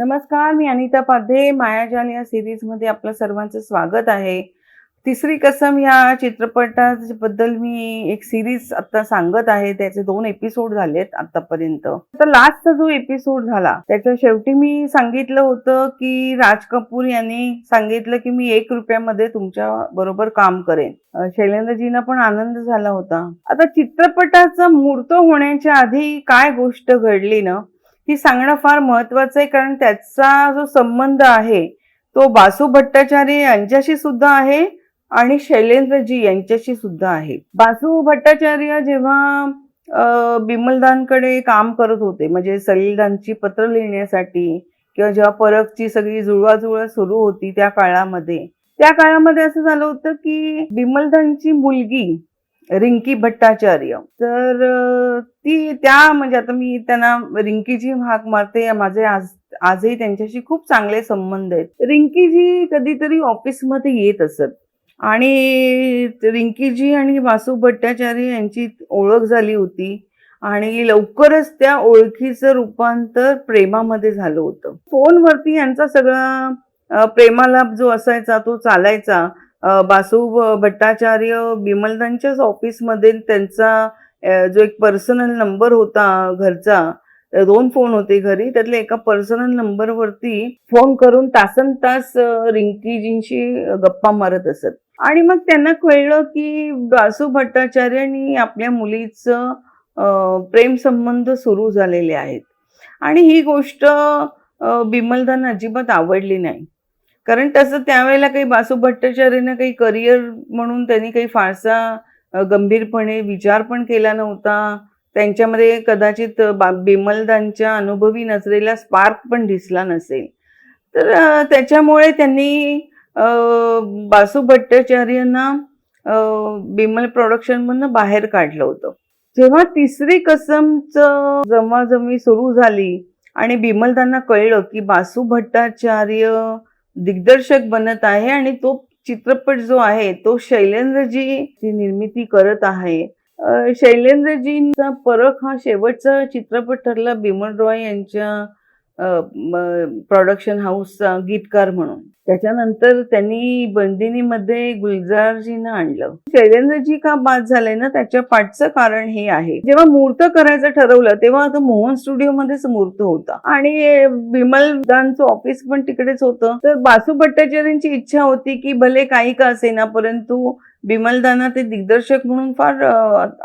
नमस्कार मी अनिता पाध्ये. मायाजाल या सिरीजमध्ये आपलं सर्वांचं स्वागत आहे. तिसरी कसम या चित्रपटाबद्दल मी एक सिरीज आता सांगत आहे. त्याचे दोन एपिसोड झालेत आतापर्यंत. तर लास्टचा जो एपिसोड झाला त्याच्या शेवटी मी सांगितलं होतं की राज कपूर यांनी सांगितलं की मी एक रुपयामध्ये तुमच्या बरोबर काम करेन. शैलेंद्रजीना शैलेंद्रजींना पण आनंद झाला होता. आता चित्रपटाचा मूर्त होण्याच्या आधी काय गोष्ट घडली ना ही सांगणं फार महत्वाचं आहे. कारण त्याचा जो संबंध आहे तो बासू भट्टाचार्य यांच्याशी सुद्धा आहे. आणि शैलेंद्रजी यांच्याशी सुद्धा आहे. बासू भट्टाचार्य जेव्हा बिमलदानकडे काम करत होते म्हणजे सलीलदानची पत्र लिहिण्यासाठी किंवा जेव्हा परखची सगळी जुळवाजुळव सुरू होती त्या काळामध्ये त्या काळामध्ये असं झालं होतं की बिमलदानची मुलगी रिंकी भट्टाचार्य. तर ती त्या म्हणजे आता मी त्यांना रिंकीजी हाक मारते माझे आज आजही त्यांच्याशी खूप चांगले संबंध आहेत. रिंकीजी कधीतरी ऑफिसमध्ये येत असत. आणि रिंकीजी आणि वासू भट्टाचार्य यांची ओळख झाली होती आणि लवकरच त्या ओळखीचं रूपांतर प्रेमामध्ये झालं होतं. फोनवरती यांचा सगळा प्रेमालाभ प्रेमालाप जो असायचा तो चालायचा. बासू भट्टाचार्य बिमलदांच्याच ऑफिसमध्ये त्यांचा जो एक पर्सनल नंबर होता घरचा दोन फोन होते घरी त्यातल्या एका पर्सनल नंबरवरती फोन करून तासन तास रिंकीजींशी गप्पा मारत असत. आणि मग त्यांना कळलं की बासू भट्टाचार्यांनी आपल्या मुलीचं प्रेम संबंध सुरू झालेले आहेत. आणि ही गोष्ट बिमलदान बिमलदांना अजिबात आवडली नाही. कारण तसं त्यावेळेला काही बासू भट्टाचार्यनं काही करिअर म्हणून त्यांनी काही फारसा गंभीरपणे विचार पण केला नव्हता. त्यांच्यामध्ये कदाचित बा- बिमलदांच्या अनुभवी नजरेला स्पार्क पण दिसला नसेल. तर त्याच्यामुळे त्यांनी बासू भट्टाचार्यांना बिमल बिमल प्रोडक्शनमधनं बाहेर काढलं होतं. जेव्हा तिसरी कसमचं जमाजमी सुरू झाली आणि बिमल त्यांना कळलं की बासू भट्टाचार्य दिग्दर्शक बनत आहे आणि तो चित्रपट जो आहे तो शैलेंद्रजी निर्मिती करत आहे. शैलेंद्रजींचा परख हा शेवटचा चित्रपट ठरला. बिमल रॉय यांच्या प्रोडक्शन हाऊसचा गीतकार म्हणून. त्याच्यानंतर त्यांनी बंदिनीमध्ये गुलजारजींना आणलं. शैलेंद्रजी का बाद झाले ना त्याच्या पाठचं कारण हे आहे. जेव्हा मूर्त करायचं ठरवलं तेव्हा आता मोहन स्टुडिओमध्येच मूर्त होता. आणि बिमल दानचं ऑफिस पण तिकडेच होतं. तर बासू भट्टाचार्यांची इच्छा होती की भले काही का असेना परंतु बिमलदाना ते दिग्दर्शक म्हणून फार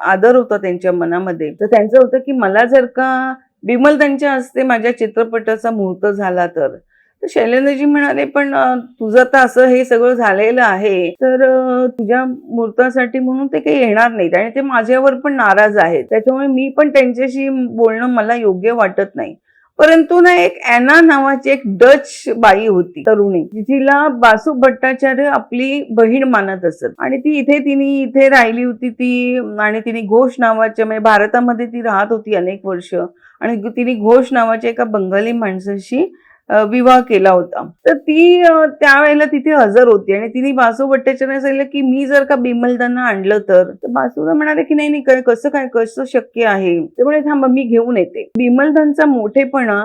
आदर होता त्यांच्या मनामध्ये. तर त्यांचं होतं की मला जर का बिमलदांच्या हस्ते माझ्या चित्रपटाचा मुहूर्त झाला तर? तर शैलेंद्रजी म्हणाले पण तुझं तर असं हे सगळं झालेलं आहे. तर तुझ्या मुहूर्तासाठी म्हणून ते काही येणार नाहीत आणि ते माझ्यावर पण नाराज आहेत. त्याच्यामुळे मी पण त्यांच्याशी बोलणं मला योग्य वाटत नाही. परंतु ना एक अॅना नावाची एक डच बाई होती तरुणी. तिला बासू भट्टाचार्य आपली बहीण मानत असत. आणि ती इथे तिने इथे राहिली होती ती आणि तिने घोष नावाच्या म्हणजे भारतामध्ये ती राहत होती अनेक वर्ष. आणि तिने घोष नावाच्या एका बंगाली माणसाशी विवाह केला होता. तर ती त्यावेळेला तिथे हजर होती आणि तिने बासू भट्टाचार्य सांगितलं की मी जर का बिमलदांना आणलं तर तर बासूला म्हणाले की नाही नाही कसं काय कसं शक्य आहे? त्यामुळे थांबा मी घेऊन येते. बिमलदांचा मोठेपणा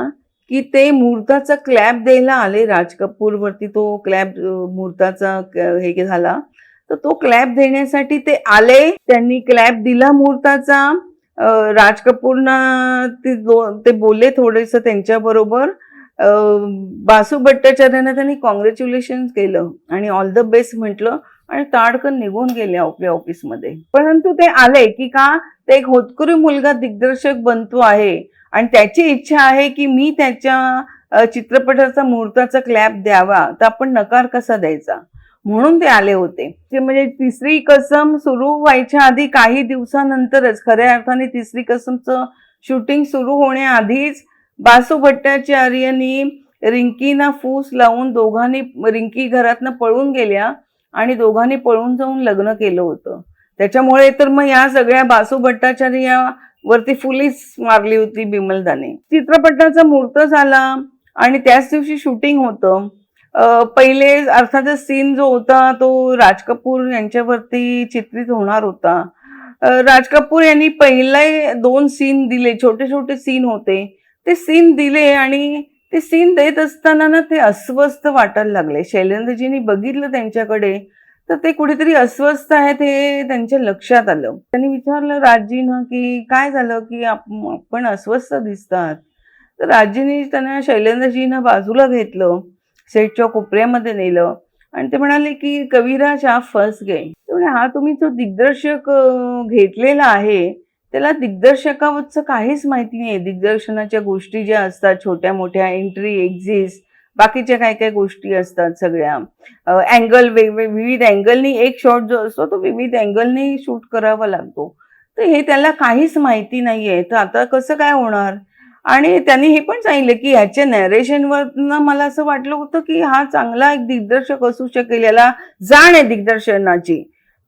की ते मुहूर्ताचा क्लॅप द्यायला आले राज कपूर वरती तो क्लॅप मुहूर्ताचा हे झाला. तर तो क्लॅप देण्यासाठी ते आले. त्यांनी क्लॅप दिला मुहूर्ताचा. राज कपूरना ते ते बोलले थोडेस त्यांच्या बरोबर बासू भट्टाचार्यांना त्यांनी कॉंग्रॅच्युलेशन केलं आणि ऑल द बेस्ट म्हटलं आणि ताडकन निघून गेले आपल्या ऑफिसमध्ये परंतु ते आले की का ते एक होतकरी मुलगा दिग्दर्शक बनतो आहे आणि त्याची इच्छा आहे की मी त्याच्या चित्रपटाचा मुहूर्ताचा क्लॅप द्यावा तर आपण नकार कसा द्यायचा? म्हणून ते आले होते. ते म्हणजे तिसरी कसम सुरू व्हायच्या आधी काही दिवसानंतरच खऱ्या अर्थाने तिसरी कसमचं शूटिंग सुरू होण्याआधीच बासू भट्टाचार्यांनी रिंकीना फूस लावून दोघांनी रिंकी घरातनं पळून गेल्या आणि दोघांनी पळून जाऊन लग्न केलं होतं. त्याच्यामुळे तर मग या सगळ्या बासू भट्टाचार्य या फुलीच मारली होती बिमलदाने. चित्रपटाचा मूर्त झाला आणि त्याच दिवशी शूटिंग होतं. पहिले अर्थातच सीन जो होता तो राज कपूर यांच्यावरती चित्रित होणार होता. राज कपूर यांनी पहिले दोन सीन दिले छोटे छोटे सीन होते. ते सीन दिले आणि ते सीन देत असताना ना ते अस्वस्थ वाटायला लागले. शैलेंद्रजींनी बघितलं त्यांच्याकडे तर ते कुठेतरी अस्वस्थ आहेत हे त्यांच्या लक्षात आलं. त्यांनी विचारलं राजजीनं की काय झालं की आपण अस्वस्थ दिसतात? तर राजजीने त्यांना शैलेंद्रजीनं बाजूला घेतलं सेटच्या कोपऱ्यामध्ये नेलं आणि ते म्हणाले की कविराज हा फर्स्ट गे हा तुम्ही जो दिग्दर्शक घेतलेला आहे त्याला दिग्दर्शकावरचं काहीच माहिती नाही दिग्दर्शनाच्या गोष्टी ज्या असतात छोट्या मोठ्या एंट्री एक्झिस्ट बाकीच्या काय काय गोष्टी असतात सगळ्या. अँगल वेगवेग विविध अँगलनी एक शॉट जो असतो तो विविध अँगलनी शूट करावा लागतो. तर हे त्याला काहीच माहिती नाहीये. तर आता कसं काय होणार? आणि त्यांनी हे पण सांगितलं की ह्याच्या नॅरेशनवरनं मला असं वाटलं होतं की हा चांगला एक दिग्दर्शक असू शकेल याला जाण आहे दिग्दर्शनाची.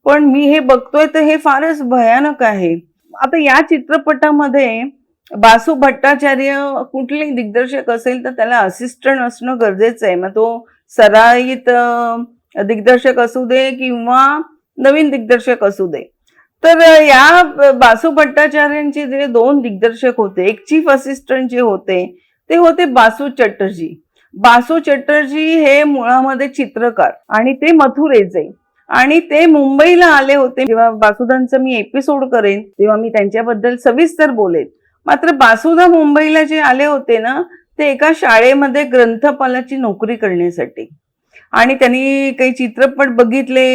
पण मी हे बघतोय तर हे फारच भयानक आहे. आता या चित्रपटामध्ये बासू भट्टाचार्य कुठले दिग्दर्शक असेल तर त्याला असिस्टंट असणं गरजेचं आहे. मग तो सराईत दिग्दर्शक असू दे किंवा नवीन दिग्दर्शक असू दे. तर या बासू भट्टाचार्यांचे जे दोन दिग्दर्शक होते एक चीफ असिस्टंट जे होते ते होते बासू चटर्जी. बासू चटर्जी हे मुळामध्ये चित्रकार आणि ते मथुरेचे. आणि ते मुंबईला आले होते जेव्हा बासुदांचं मी एपिसोड करेन तेव्हा मी त्यांच्याबद्दल सविस्तर बोलेन. मात्र बासुदा मुंबईला जे आले होते ना ते एका शाळेमध्ये ग्रंथपालाची नोकरी करण्यासाठी. आणि त्यांनी काही चित्रपट बघितले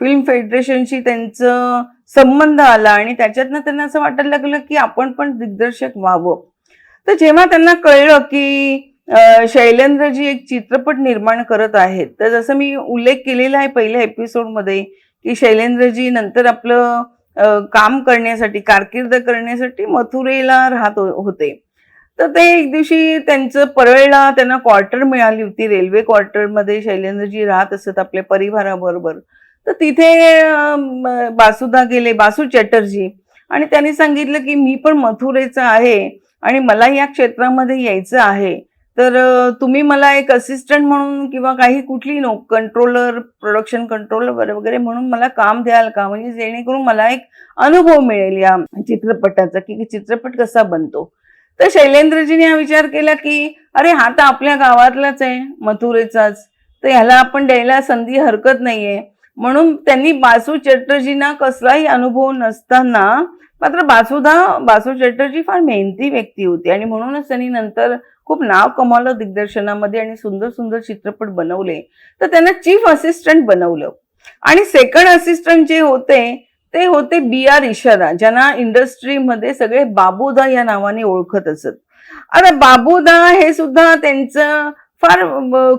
फिल्म फेडरेशनशी त्यांचं संबंध आला आणि त्याच्यातनं त्यांना असं वाटायला लागलं की आपण पण दिग्दर्शक व्हावं. तर जेव्हा त्यांना कळलं की शैलेंद्रजी एक चित्रपट निर्माण करत आहेत. तर जसं मी उल्लेख केलेला आहे पहिल्या एपिसोडमध्ये की शैलेंद्रजी नंतर आपलं काम करण्यासाठी कारकीर्द करण्यासाठी मथुरेला राहत हो-, होते. तर ते एक दिवशी त्यांचं परळला त्यांना क्वार्टर मिळाली होती. रेल्वे क्वार्टरमध्ये शैलेंद्रजी राहत असत आपल्या परिवाराबरोबर. तर तिथे बासुदा गेले बासू चॅटर्जी. आणि त्यांनी सांगितलं की मी पण मथुरेचा आहे आणि मला या क्षेत्रामध्ये यायचं आहे. तर तुम्ही मला एक असिस्टंट म्हणून किंवा काही कुठली नो कंट्रोलर प्रोडक्शन कंट्रोलर वगैरे म्हणून मला काम द्याल का? म्हणजे जेणेकरून मला एक अनुभव मिळेल या चित्रपटाचा की चित्रपट कसा बनतो? तर शैलेंद्रजीने हा विचार केला की अरे हा तर आपल्या गावातलाच आहे मथुरेचाच. तर ह्याला आपण द्यायला संधी हरकत नाहीये. म्हणून त्यांनी बासू चटर्जींना कसलाही अनुभव नसताना मात्र बासुदा बासू चटर्जी फार मेहनती व्यक्ती होती. आणि म्हणूनच त्यांनी नंतर खूप नाव कमावलं दिग्दर्शनामध्ये आणि सुंदर सुंदर चित्रपट बनवले. तर त्यांना चीफ असिस्टंट बनवलं. आणि सेकंड असिस्टंट जे होते ते होते बी आर इशारा ज्यांना इंडस्ट्रीमध्ये सगळे बाबूदा या नावाने ओळखत असत. आता बाबूदा हे सुद्धा त्यांचं फार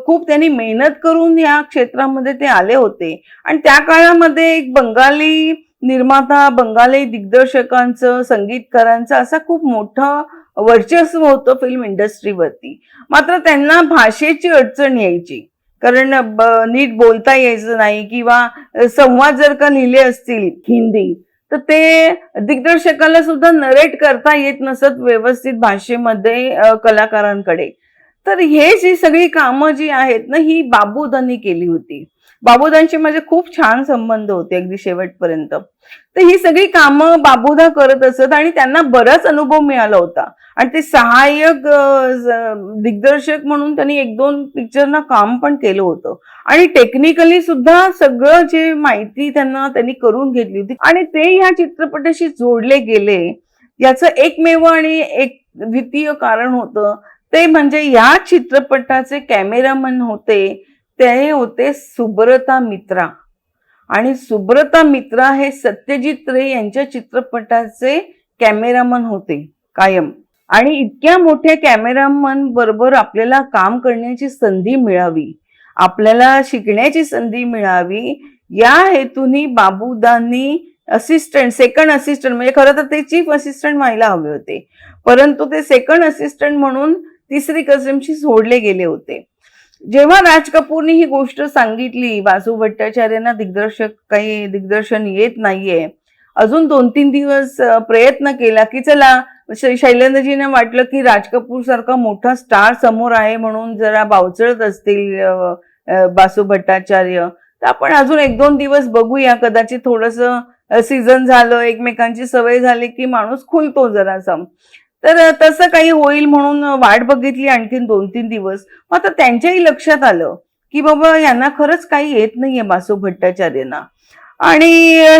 खूप त्यांनी मेहनत करून या क्षेत्रामध्ये ते आले होते. आणि त्या काळामध्ये एक बंगाली निर्माता बंगाली दिग्दर्शकांचं संगीतकारांचं असा खूप मोठं वर्चस्व होतं फिल्म इंडस्ट्रीवरती मात्र त्यांना भाषेची अडचण यायची. कारण नीट बोलता यायचं नाही किंवा संवाद जर का लिहिले असतील हिंदी तर ते दिग्दर्शकाला सुद्धा नरेट करता येत नसत व्यवस्थित भाषेमध्ये कलाकारांकडे. तर हे जी सगळी कामं जी आहेत ना ही बाबूदांनी केली होती. बाबूदांचे माझे खूप छान संबंध होते अगदी शेवटपर्यंत. तर ही सगळी कामं बाबूदा करत असत आणि त्यांना बराच अनुभव मिळाला होता. आणि ते सहाय्यक दिग्दर्शक म्हणून त्यांनी एक दोन पिक्चरना काम पण केलं होतं. आणि टेक्निकली सुद्धा सगळं जे माहिती त्यांना त्यांनी करून घेतली होती. आणि ते ह्या चित्रपटाशी जोडले गेले याचं एकमेव आणि एक द्वितीय कारण होतं ते म्हणजे या चित्रपटाचे कॅमेरामन होते ते होते सुब्रता मित्रा. आणि सुब्रता मित्रा हे सत्यजित रे यांच्या चित्रपटाचे कॅमेरामन होते कायम. आणि इतक्या मोठ्या कॅमेरामन बरोबर आपल्याला काम करण्याची संधी मिळावी आपल्याला शिकण्याची संधी मिळावी या हेतूनी बाबूदांनी असिस्टंट सेकंड असिस्टंट म्हणजे खरं तर ते चीफ असिस्टंट व्हायला हवे होते. परंतु ते सेकंड असिस्टंट म्हणून तिसरी कसमशी सोडले गेले होते. जेव्हा राज कपूरने ही गोष्ट सांगितली वासू भट्टाचार्यांना दिग्दर्शक काही दिग्दर्शन येत नाहीये. अजून दोन तीन दिवस प्रयत्न केला की चला शैलेंद्रजीने वाटलं की राज कपूर सारखा मोठा स्टार समोर आहे म्हणून जरा बावचळत असतील बासू भट्टाचार्य. तर आपण अजून एक दोन दिवस बघूया. कदाचित थोडस सीझन झालं एकमेकांची सवय झाली की माणूस खुलतो जरासा. तर तसं काही होईल म्हणून वाट बघितली आणखीन दोन तीन दिवस मात्र त्यांच्याही लक्षात आलं की बाबा यांना खरंच काही येत नाहीये बासू भट्टाचार्यांना. आणि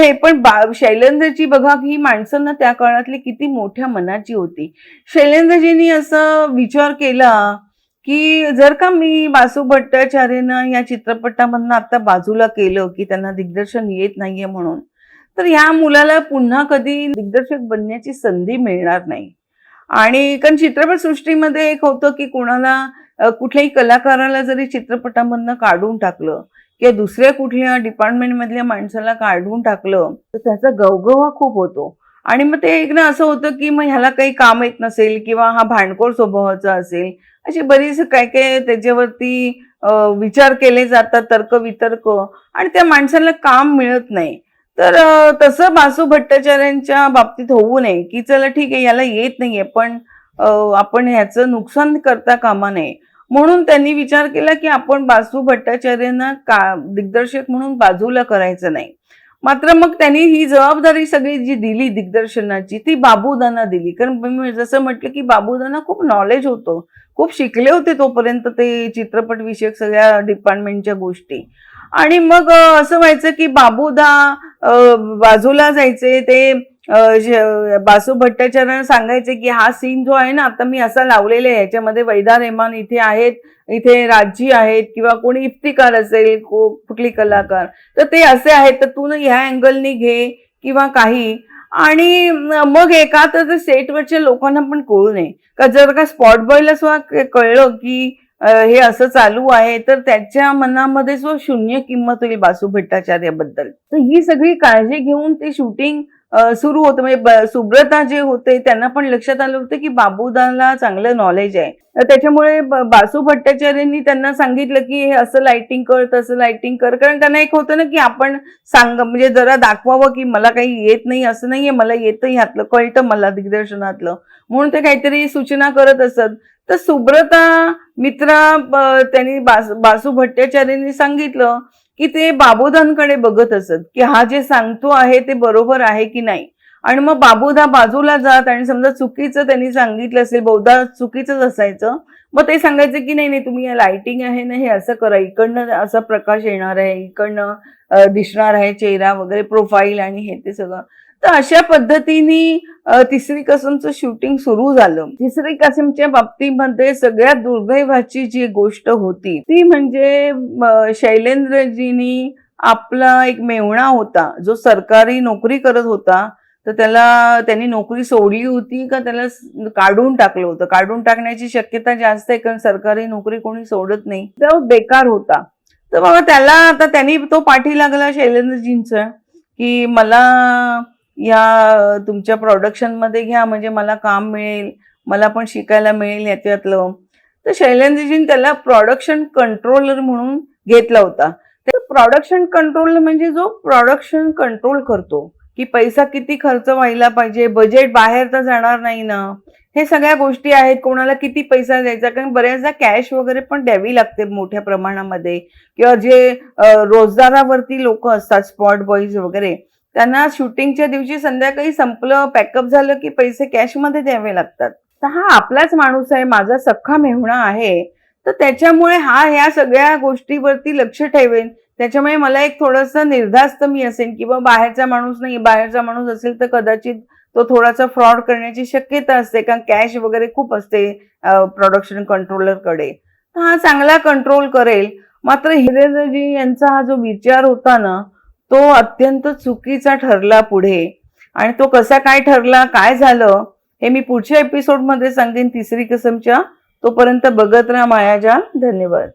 हे पण बा शैलेंद्रजी बघा ही माणसं ना त्या काळातली किती मोठ्या मनाची होती. शैलेंद्रजींनी असं विचार केला की जर का मी बासू भट्टाचार्यनं या चित्रपटामधनं आता बाजूला केलं की त्यांना दिग्दर्शन येत नाहीये म्हणून तर ह्या मुलाला पुन्हा कधी दिग्दर्शक बनण्याची संधी मिळणार नाही. आणि कारण चित्रपट सृष्टीमध्ये एक होतं की कोणाला कुठल्याही कलाकाराला जरी चित्रपटामधनं काढून टाकलं किंवा दुसऱ्या कुठल्या डिपार्टमेंट मधल्या माणसाला काढून टाकलं तर त्याचा गवगवा खूप होतो. आणि मग ते एक ना असं होतं की मग ह्याला काही काम येत नसेल किंवा हा भांडखोर स्वभावाचा असेल अशी बरीच काय काय त्याच्यावरती विचार केले जातात तर्क वितर्क आणि त्या माणसाला काम मिळत नाही. तर तसं बासू भट्टाचार्यांच्या बाबतीत होऊ नये की चला ठीक आहे याला येत नाहीये पण आपण ह्याचं नुकसान करता कामा नये. म्हणून त्यांनी विचार केला की आपण बासू भट्टाचार्यांना का दिग्दर्शक म्हणून बाजूला करायचं नाही. मात्र मग त्यांनी ही जबाबदारी सगळी जी दिली दिग्दर्शनाची ती बाबूदाना दिली. कारण मी जसं म्हटलं की बाबूदाना खूप नॉलेज होतं खूप शिकले होते तोपर्यंत ते चित्रपट विषयक सगळ्या डिपार्टमेंटच्या गोष्टी. आणि मग असं व्हायचं की बाबूदा बाजूला जायचे ते बासू भट्टाचार्यांना सांगायचे की हा सीन जो आहे ना आता मी असा लावलेला आहे याच्यामध्ये वैदा रेहमान इथे आहेत इथे राज्जी आहेत किंवा कोणी इफ्तिकार असेल को- कुठली कलाकार. तर ते असे आहेत तर तू ना ह्या अँगलनी घे किंवा काही. आणि मग एका तर सेटवरच्या लोकांना पण कळू नये. का जर का स्पॉट बॉयला सुद्धा कळलं की हे असं चालू आहे तर त्याच्या मनामध्ये जो शून्य किंमत होईल बासू भट्टाचार्याबद्दल. तर ही सगळी काळजी घेऊन ते शूटिंग सुरू होतं. म्हणजे सुब्रता जे होते त्यांना पण लक्षात आलं होतं की बाबूदाला चांगलं नॉलेज आहे. तर त्याच्यामुळे बासू भट्टाचार्यांनी त्यांना सांगितलं की हे असं लाइटिंग कर तसं लाइटिंग कर. कारण त्यांना एक होतं ना की आपण सांग म्हणजे जरा दाखवावं की मला काही येत नाही असं नाहीये. मला येतं ह्यातलं कळतं मला दिग्दर्शनातलं. म्हणून ते काहीतरी सूचना करत असत. तर सुब्रता मित्रा त्यांनी बास बासू भट्टाचार्यांनी सांगितलं की ते बाबोधांकडे बघत असत की हा जे सांगतो आहे ते बरोबर आहे की नाही? आणि मग बाबोधा बाजूला जात आणि समजा चुकीचं त्यांनी सांगितलं असेल बहुधा चुकीचंच असायचं मग ते सांगायचं की नाही नाही तुम्ही लाइटिंग आहे ना हे असं करा इकडनं असा प्रकाश येणार आहे इकडनं दिसणार आहे चेहरा वगैरे प्रोफाईल आणि हे ते सगळं. तर अशा पद्धतीने तिसरी कसमचं शूटिंग सुरू झालं. तिसरी कसमच्या बाबतीमध्ये सगळ्यात दुर्दैवाची जी गोष्ट होती ती म्हणजे शैलेंद्रजीनी आपला एक मेवणा होता जो सरकारी नोकरी करत होता. तर त्याला त्यांनी नोकरी सोडली होती का त्याला काढून टाकलं होतं. काढून टाकण्याची शक्यता जास्त आहे कारण सरकारी नोकरी कोणी सोडत नाही. तो बेकार होता. तर बाबा त्याला आता त्यांनी तो पाठी लागला शैलेंद्रजींचा की मला या तुमच्या प्रॉडक्शनमध्ये घ्या म्हणजे मला काम मिळेल मला पण शिकायला मिळेल याच्यातलं. तर शैलेंद्रजीने त्याला प्रॉडक्शन कंट्रोलर म्हणून घेतला होता. तर प्रॉडक्शन कंट्रोलर म्हणजे जो प्रॉडक्शन कंट्रोल करतो की पैसा किती खर्च व्हायला पाहिजे बजेट बाहेर तर जाणार नाही ना. हे सगळ्या गोष्टी आहेत कोणाला किती पैसा द्यायचा कारण बऱ्याचदा कॅश वगैरे पण द्यावी लागते मोठ्या प्रमाणामध्ये. किंवा जे रोजगारावरती लोक असतात स्पॉट बॉईज वगैरे त्यांना शूटिंगच्या दिवशी संध्याकाळी संपलं पॅकअप झालं की पैसे कॅशमध्ये द्यावे लागतात. तर हा आपलाच माणूस आहे माझा सख्खा मेहुणा आहे. तर त्याच्यामुळे हा ह्या सगळ्या गोष्टीवरती लक्ष ठेवेन. त्याच्यामुळे मला एक थोडंसं निर्धास्त मी असेल किंवा बाहेरचा माणूस नाही बाहेरचा माणूस असेल तर कदाचित तो थोडासा फ्रॉड करण्याची शक्यता असते कारण कॅश वगैरे खूप असते प्रोडक्शन कंट्रोलरकडे तर हा चांगला कंट्रोल करेल. मात्र हिरेजी यांचा हा जो विचार होता ना तो अत्यंत चुकीचा ठरला पुढे. आणि तो कसा काय ठरला काय झालं हे मी पुढच्या एपिसोडमध्ये सांगेन. तिसरी कसमच्या तोपर्यंत बघत राहा मायाजाल धन्यवाद.